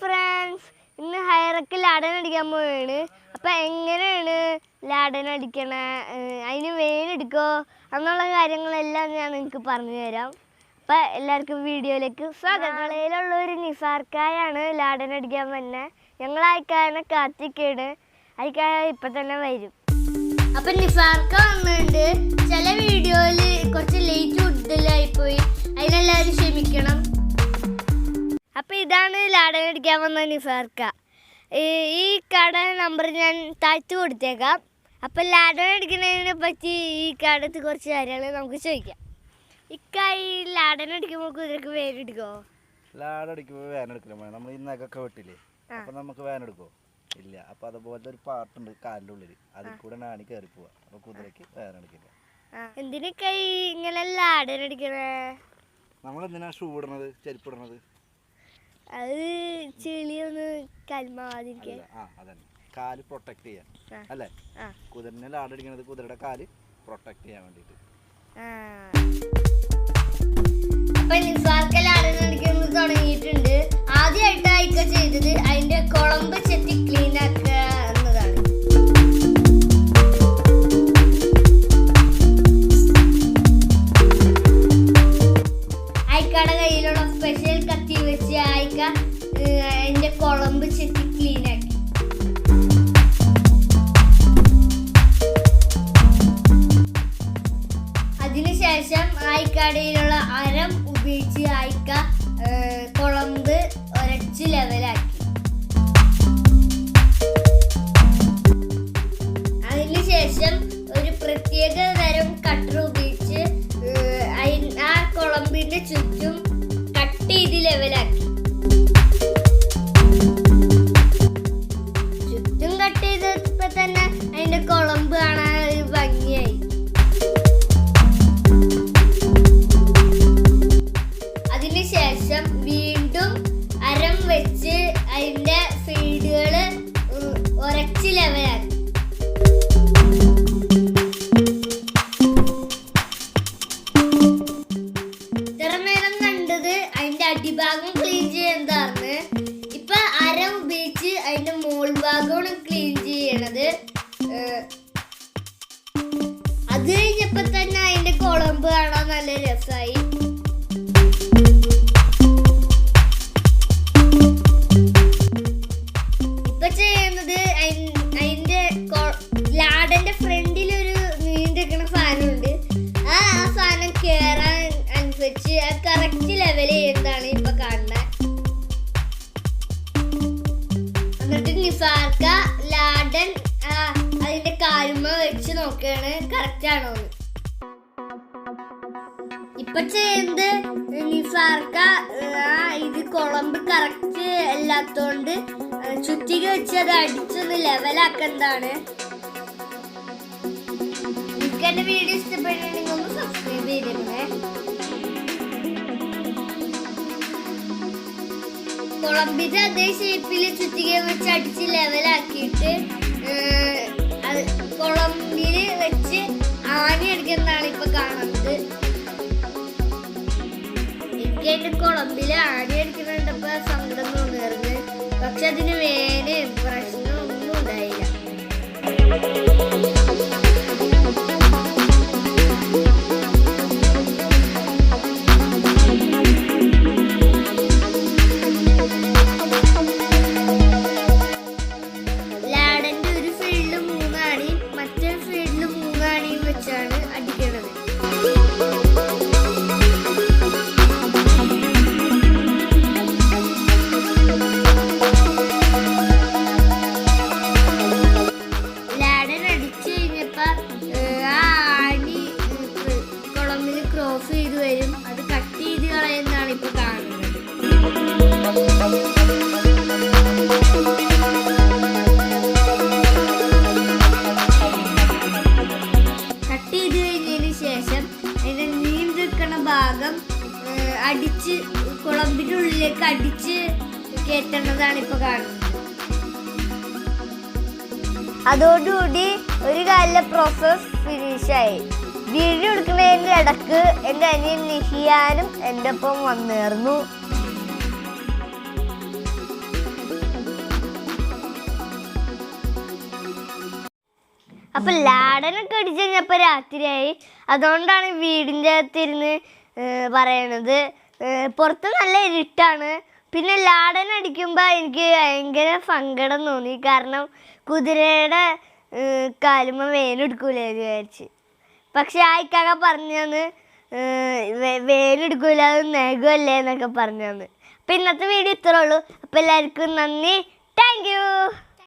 Friends ഇന്ന് ഹയറൊക്കെ ലാടൻ അടിക്കാൻ പോവാണ്. അപ്പൊ എങ്ങനെയാണ് ലാടൻ അടിക്കണ? അതിന് വേനെടുക്കോ അങ്ങനെയുള്ള കാര്യങ്ങളെല്ലാം ഞാൻ നിങ്ങൾക്ക് പറഞ്ഞു തരാം. അപ്പൊ എല്ലാവർക്കും വീഡിയോയിലേക്ക് സ്വാഗതം. കളയിലുള്ള ഒരു നിസാർക്കായാണ് ലാടൻ അടിക്കാൻ വന്നെ. ഞങ്ങൾ അയക്കാനെ കാത്തിക്കാണ്. അയക്കായ ഇപ്പൊ തന്നെ വരും. അപ്പൊ നിസാർക്ക വന്നിട്ടുണ്ട് ചില വീഡിയോയിൽ കുറച്ച് ലേറ്റ് കൂടുതലായി പോയി അതിനെല്ലാവരും ക്ഷമിക്കണം. അപ്പൊ ഇതാണ് ലാടൻ അടിക്കാൻ വന്ന നിസാർക്ക. ഈ- കട നമ്പർ ഞാൻ താഴ്ത്തു കൊടുത്തേക്കാം. അപ്പോൾ ലാടൻ അടിക്കുന്നതിനെ പറ്റി ഈ കടത്ത് കുറച്ച് കാര്യങ്ങൾ നമുക്ക് ചോദിക്കാം. ഇക്കായി ലാടൻ അടിക്കുമ്പോൾ കുതിരക്ക് വേനെടുക്കോ ലാടടിക്കുമ്പോൾ വാൻ വേനെടുക്കില്ല നമ്മൾ ഈ നഖമൊക്കെ വെട്ടില്ലേ? അപ്പോൾ നമുക്ക് വാൻ എടുക്കോ? ഇല്ല. അപ്പോൾ അതുപോലത്തെ ഒരു പാട്ടുണ്ട് കാലിന്റെ ഉള്ളിൽ അതിൽ കൂടെ നാണി കയറി പോവാ. അപ്പോൾ കുതിരക്ക് വാൻ എടുക്കില്ല. എന്തിനൊക്കെ ഇങ്ങനെ ലാടൻ അടിക്കണേ? നമ്മൾ എന്തിനാ ഷൂ ഇടണത് ചെരുപ്പ് ഇടണത് അത് കൽമാവാതിരിക്കാൻ ആ അതന്നെ. കാൽ പ്രൊട്ടക്ട് ചെയ്യാൻ. അല്ലേ? കുതിരനെ ലാടടിക്കണത് കുതിരയുടെ കാൽ പ്രൊട്ടക്ട് ചെയ്യാൻ അടിക്കുന്നത് തുടങ്ങിയിട്ടുണ്ട്. ആദ്യമായിട്ട് അയക്ക ചെയ്തത്. അതിന്റെ കുളമ്പ് ആയിക്കാടയിലുള്ള അരം ഉപയോഗിച്ച് അയക്ക കുളമ്പ് ഒരച്ച് ലെവലാക്കി. അതിനുശേഷം ഒരു പ്രത്യേക തരം കട്ടർ ഉപയോഗിച്ച് ആ കുളമ്പിന്റെ ചുറ്റും കട്ട് ചെയ്ത് ലെവലാക്കി. വെച്ച് അതിന്റെ ഫീഡുകൾ ഉറച്ച് ലെവലാക്കി ഇത്ര അതിന്റെ അടിഭാഗം ക്ലീൻ ചെയ്യുന്നതാണ് ഇപ്പൊ അരം ഉപയോഗിച്ച് അതിന്റെ മോൾ ഭാഗമാണ് ക്ലീൻ ചെയ്യണത്. അത് കഴിഞ്ഞപ്പോ തന്നെ അതിന്റെ കുളമ്പ് കാണാൻ നല്ല രസമായി കറക്റ്റ് ലെവൽ എന്താണ് ഇപ്പൊ കാണുന്നത് എന്നിട്ട് നിസാർക്ക ലാഡൻ അതിന്റെ കാലുമ വെച്ച് നോക്കുകയാണ് കറക്റ്റ് ആണോ ഇപ്പൊ ചെയ്യുന്നത് നിഫാർക്ക ഇത് കുളമ്പ് കറക്റ്റ് അല്ലാത്തോണ്ട് ചുറ്റിക വെച്ച് അത് അടിച്ചൊന്ന് ലെവലാക്കുന്നതാണ് നിങ്ങൾക്ക് എന്റെ വീഡിയോ ഇഷ്ടപ്പെട്ടിട്ടുണ്ടെങ്കിൽ ഒന്ന് സബ്സ്ക്രൈബ് ചെയ്തിരുന്നേ കുളമ്പിന്റെ അതേ ഷേപ്പിൽ ചുറ്റിക വെച്ച് അടിച്ച് ലെവലാക്കിയിട്ട് കുളമ്പിൽ വെച്ച് ആണി അടിക്കുന്നതാണ് ഇപ്പൊ കാണുന്നത്. എനിക്ക് എന്റെ കുളമ്പിൽ ആണി അടിക്കുന്നുണ്ടപ്പോ സങ്കടം തോന്നിയിരുന്നു പക്ഷെ അതിന് അടിച്ച് കുളമ്പിന്റെ ഉള്ളിലേക്ക് അടിച്ച് കയറ്റുന്നതാണ് ഇപ്പൊ കാണുന്നത്. അതോടുകൂടി ഒരു കാലിലെ പ്രോസസ് ഫിനിഷായി വീഡിയോ കൊടുക്കുന്നതിന്റെ ഇടയ്ക്ക് എന്റെ അനിയൻ നിഹിയാനും എന്റെ ഒപ്പം വന്നേർന്നു. അപ്പൊ ലാടനൊക്കെ അടിച്ച് രാത്രിയായി. അതുകൊണ്ടാണ് വീടിന്റെ അകത്തിരുന്ന് പറയണത്. പുറത്ത് നല്ല ഇരുട്ടാണ്. പിന്നെ ലാടൻ അടിക്കുമ്പോൾ എനിക്ക് ഭയങ്കര സങ്കടം തോന്നി. കാരണം കുതിരയുടെ കാലുമ വേനെടുക്കൂലേ വിചാരിച്ച്. പക്ഷെ ആ ഇക്കാക്ക പറഞ്ഞന്ന് വേനെടുക്കൂല അത് നഖമല്ലേ എന്നൊക്കെ പറഞ്ഞന്ന്. അപ്പം ഇന്നത്തെ വീഡിയോ ഇത്രേ ഉള്ളൂ. അപ്പം എല്ലാവർക്കും നന്ദി. താങ്ക്